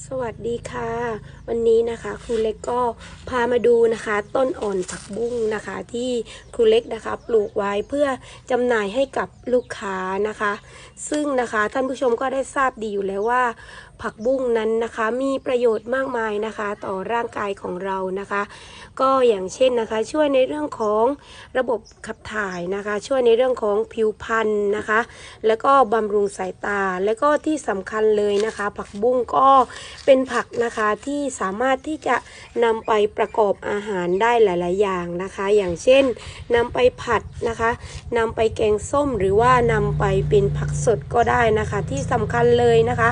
สวัสดีค่ะ วันนี้นะคะครูเล็กก็พามาดูนะคะ ต้นอ่อนผักบุ้งนะคะ ที่ครูเล็กนะคะ ปลูกไว้เพื่อจำหน่ายให้กับลูกค้านะคะ ซึ่งนะคะท่านผู้ชมก็ได้ทราบดีอยู่แล้วว่า ผักบุ้งนั้นนะคะ มีประโยชน์มากมายนะคะ ต่อร่างกายของเรานะคะ ก็อย่างเช่นนะคะ ช่วยในเรื่องของระบบขับถ่ายนะคะ ช่วยในเรื่องของผิวพรรณนะคะ แล้วก็บำรุงสายตา แล้วก็ที่สำคัญเลยนะคะ ผักบุ้งก็เป็นผักนะคะที่สามารถที่จะนำไปประกอบอาหารได้หลาย ๆ อย่างนะคะ อย่างเช่นนำไปผัดนะคะนำไปแกงส้มหรือว่านำไปเป็นผักสดก็ได้นะคะ ที่สำคัญเลยนะคะ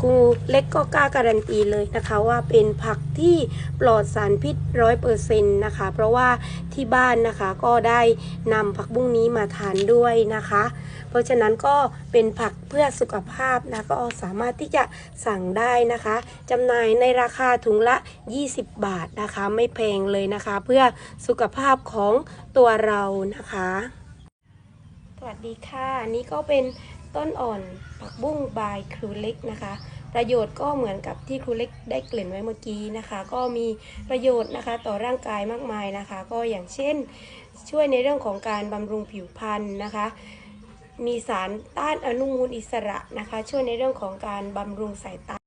ครูเล็กก็กล้าการันตีเลยนะคะว่าเป็นผักที่ปลอดสารพิษร้อยเปอร์เซ็นต์นะคะ เพราะว่าที่บ้านนะคะก็ได้นำผักบุ้งนี้มาทานด้วยนะคะ เพราะฉะนั้นก็เป็นผักเพื่อสุขภาพนะก็สามารถที่จะสั่งได้นะคะจำหน่ายในราคาถุงละ 20 บาทนะคะ ไม่แพงเลยนะคะ เพื่อสุขภาพของตัวเรานะคะ สวัสดีค่ะ อันนี้ก็เป็น ต้นอ่อนผักบุ้งบายครูเล็กนะคะ ประโยชน์ก็เหมือนกับที่ครูเล็กได้เกลิ่นไว้เมื่อกี้นะคะ ก็มีประโยชน์นะคะต่อร่างกายมากมายนะคะ ก็อย่างเช่น ช่วยในเรื่องของการบำรุงผิวพรรณนะคะมีสารต้านอนุมูลอิสระนะคะ ช่วยในเรื่องของการบำรุงสายตา